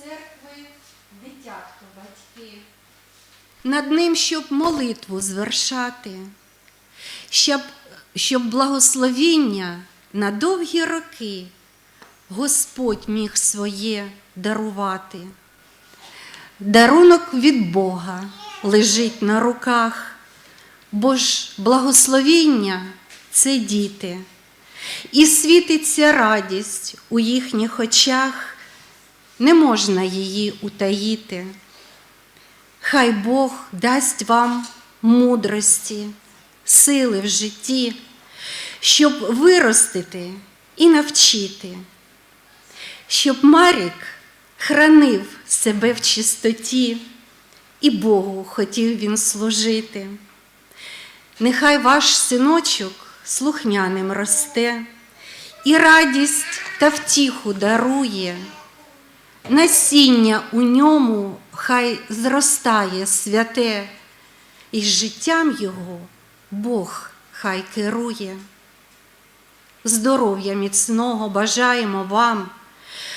церкви дитятко батьки, Над ним, щоб молитву звершати, щоб щоб благословіння на довгі роки Господь міг своє дарувати. Дарунок від Бога лежить на руках, бо ж благословіння це діти, і світиться радість у їхніх очах не можна її утаїти. Хай Бог дасть вам мудрості, сили в житті, щоб виростити і навчити, щоб Марік хранив себе в чистоті, і Богу хотів він служити. Нехай ваш синочок слухняним росте, і радість та втіху дарує. Насіння у ньому хай зростає святе, і життям його Бог хай керує. Здоров'я міцного бажаємо вам,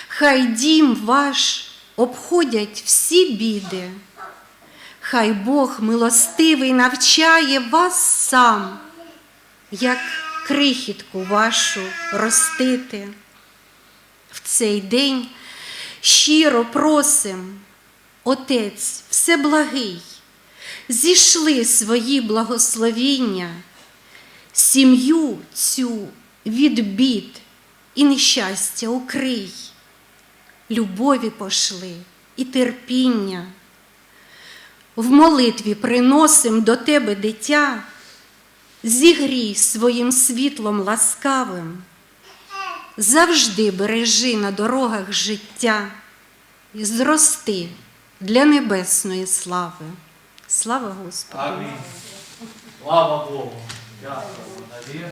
хай дім ваш обходять всі біди, хай Бог милостивий навчає вас сам, як крихітку вашу ростити. В цей день щиро просим, Отець Всеблагий, зійшли свої благословіння, сім'ю цю від бід і нещастя укрий, любові пошли і терпіння. В молитві приносим до тебе дитя, зігрій своїм світлом ласкавим завжди бережи на дорогах життя і зрости для небесної слави. Слава Господу! Амінь. Слава Богу. Дякую.